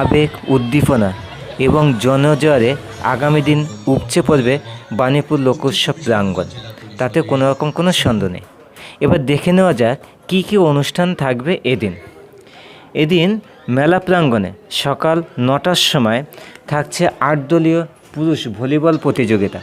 আবেগ উদ্দীপনা এবং জনজোয়ারে আগামী দিন উপচে পড়বে বাণীপুর লোকোৎসব প্রাঙ্গণ। তাতে কোনো রকম কোনো সন্দেহ নেই। এবার দেখে নেওয়া যাক কী কী অনুষ্ঠান থাকবে এদিন। এদিন মেলা প্রাঙ্গণে সকাল নটার সময় থাকছে আট দলীয় পুরুষ ভলিবল প্রতিযোগিতা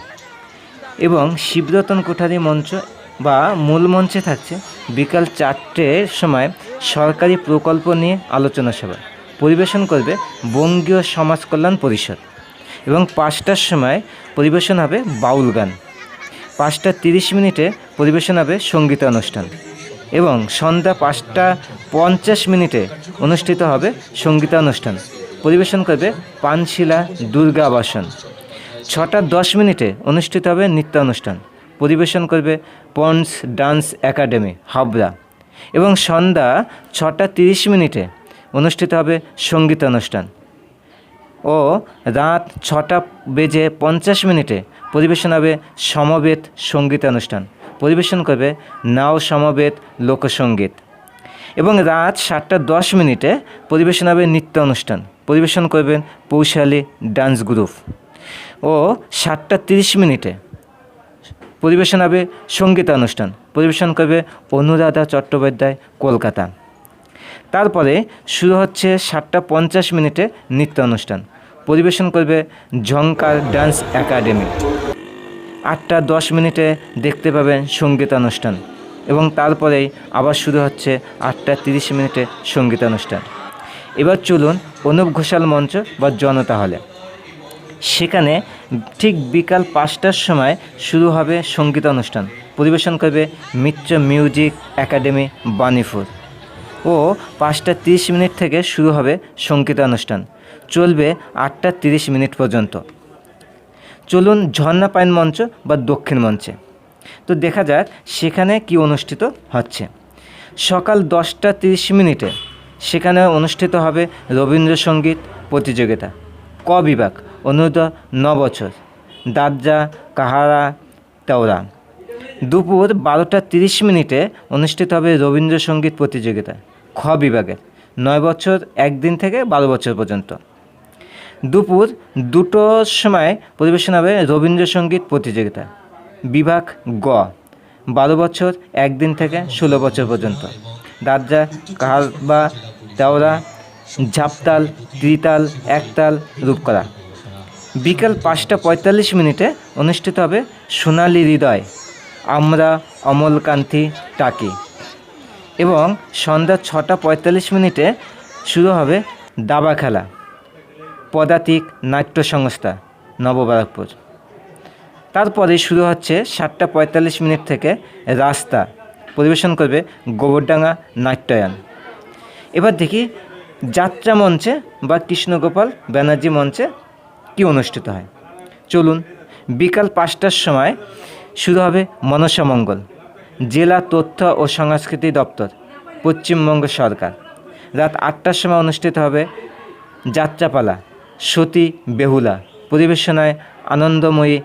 এবং শিবরতন কোঠারি মঞ্চ বা মূল মঞ্চে থাকছে বিকাল চারটের সময় সরকারি প্রকল্প নিয়ে আলোচনা সভা। পরিবেশন করবে বঙ্গীয় সমাজ কল্যাণ পরিষদ। এবং পাঁচটার সময় পরিবেশন হবে বাউল গান। পাঁচটা তিরিশ মিনিটে পরিবেশন হবে সঙ্গীতানুষ্ঠান এবং সন্ধ্যা পাঁচটা পঞ্চাশ মিনিটে অনুষ্ঠিত হবে সঙ্গীতানুষ্ঠান পরিবেশন করবে পানশিলা দুর্গা আবাসন ছটা দশ মিনিটে অনুষ্ঠিত হবে নৃত্যানুষ্ঠান পরিবেশন করবে পন্স ডান্স একাডেমি, হাবড়া। এবং সন্ধ্যা ছটা তিরিশ মিনিটে অনুষ্ঠিত হবে সঙ্গীতানুষ্ঠান ও রাত ছটা বেজে পঞ্চাশ মিনিটে পরিবেশন হবে সমবেত সঙ্গীতানুষ্ঠান পরিবেশন করবে নাও সমবেত লোকসঙ্গীত। এবং রাত সাতটা দশ মিনিটে পরিবেশন হবে নৃত্য অনুষ্ঠান। পরিবেশন করবেন পৌশালী ডান্স গ্রুপ। ও সাতটা তিরিশ মিনিটে পরিবেশন হবে সঙ্গীতানুষ্ঠান। পরিবেশন করবে অনুরাধা চট্টোপাধ্যায়, কলকাতা। তারপরে শুরু হচ্ছে সাতটা পঞ্চাশ মিনিটে নৃত্য অনুষ্ঠান পরিবেশন করবে ঝঙ্কার ডান্স একাডেমি। আটটা দশ মিনিটে দেখতে পাবেন সঙ্গীতানুষ্ঠান এবং তারপরেই আবার শুরু হচ্ছে আটটা তিরিশ মিনিটে সঙ্গীতানুষ্ঠান। এবার চলুন অনুপ ঘোষাল মঞ্চ বা জনতা হলে। সেখানে ঠিক বিকাল পাঁচটার সময় শুরু হবে সঙ্গীতানুষ্ঠান পরিবেশন করবে মিত্র মিউজিক একাডেমি, বানিপুর। ও পাঁচটা তিরিশ মিনিট থেকে শুরু হবে সঙ্গীতানুষ্ঠান চলবে আটটা তিরিশ মিনিট পর্যন্ত। চলুন ঝর্ণা পাইন মঞ্চ বা দক্ষিণ মঞ্চে। তো দেখা যাক সেখানে কি অনুষ্ঠিত হচ্ছে। সকাল দশটা তিরিশ মিনিটে সেখানে অনুষ্ঠিত হবে রবীন্দ্রসঙ্গীত প্রতিযোগিতা। ক বিভাগ ন বছর। দাজ্জা কাহারা তেওরা। দুপুর বারোটা তিরিশ মিনিটে অনুষ্ঠিত হবে রবীন্দ্রসঙ্গীত প্রতিযোগিতা, খ বিভাগের, নয় বছর, একদিন থেকে বারো বছর পর্যন্ত। দুপুর দুটোর সময় পরিবেশন হবে রবীন্দ্রসঙ্গীত প্রতিযোগিতা, বিভাগ গ, বারো বছর, একদিন থেকে ষোলো বছর পর্যন্ত। দাজ্জা কাহারবা তেওরা, ঝাপতাল ত্রিতাল একতাল, রূপকলা। বিকাল পাঁচটা পঁয়তাল্লিশ মিনিটে অনুষ্ঠিত হবে সোনালি হৃদয়, আমরা অমলকান্তি টাকি। এবং সন্ধ্যা ছটা পঁয়তাল্লিশ মিনিটে শুরু হবে দাবা খেলা, পদাতিক নাট্য সংস্থা, নববারাকপুর। তারপরে শুরু হচ্ছে সাতটা পঁয়তাল্লিশ মিনিট থেকে রাস্তা, পরিবেশন করবে গোবরডাঙ্গা নাট্যায়ন। এবার দেখি যাত্রা মঞ্চে বা কৃষ্ণগোপাল ব্যানার্জি মঞ্চে কি অনুষ্ঠিত হয়? চলুন, বিকাল পাঁচটার সময় শুরু হবে মনসামঙ্গল জেলা তথ্য ও সংস্কৃতি দপ্তর, পশ্চিমবঙ্গ সরকার। রাত আটটার সময় অনুষ্ঠিত হবে যাত্রাপালা, সতী বেহুলা, পরিবেশনায় আনন্দময়ী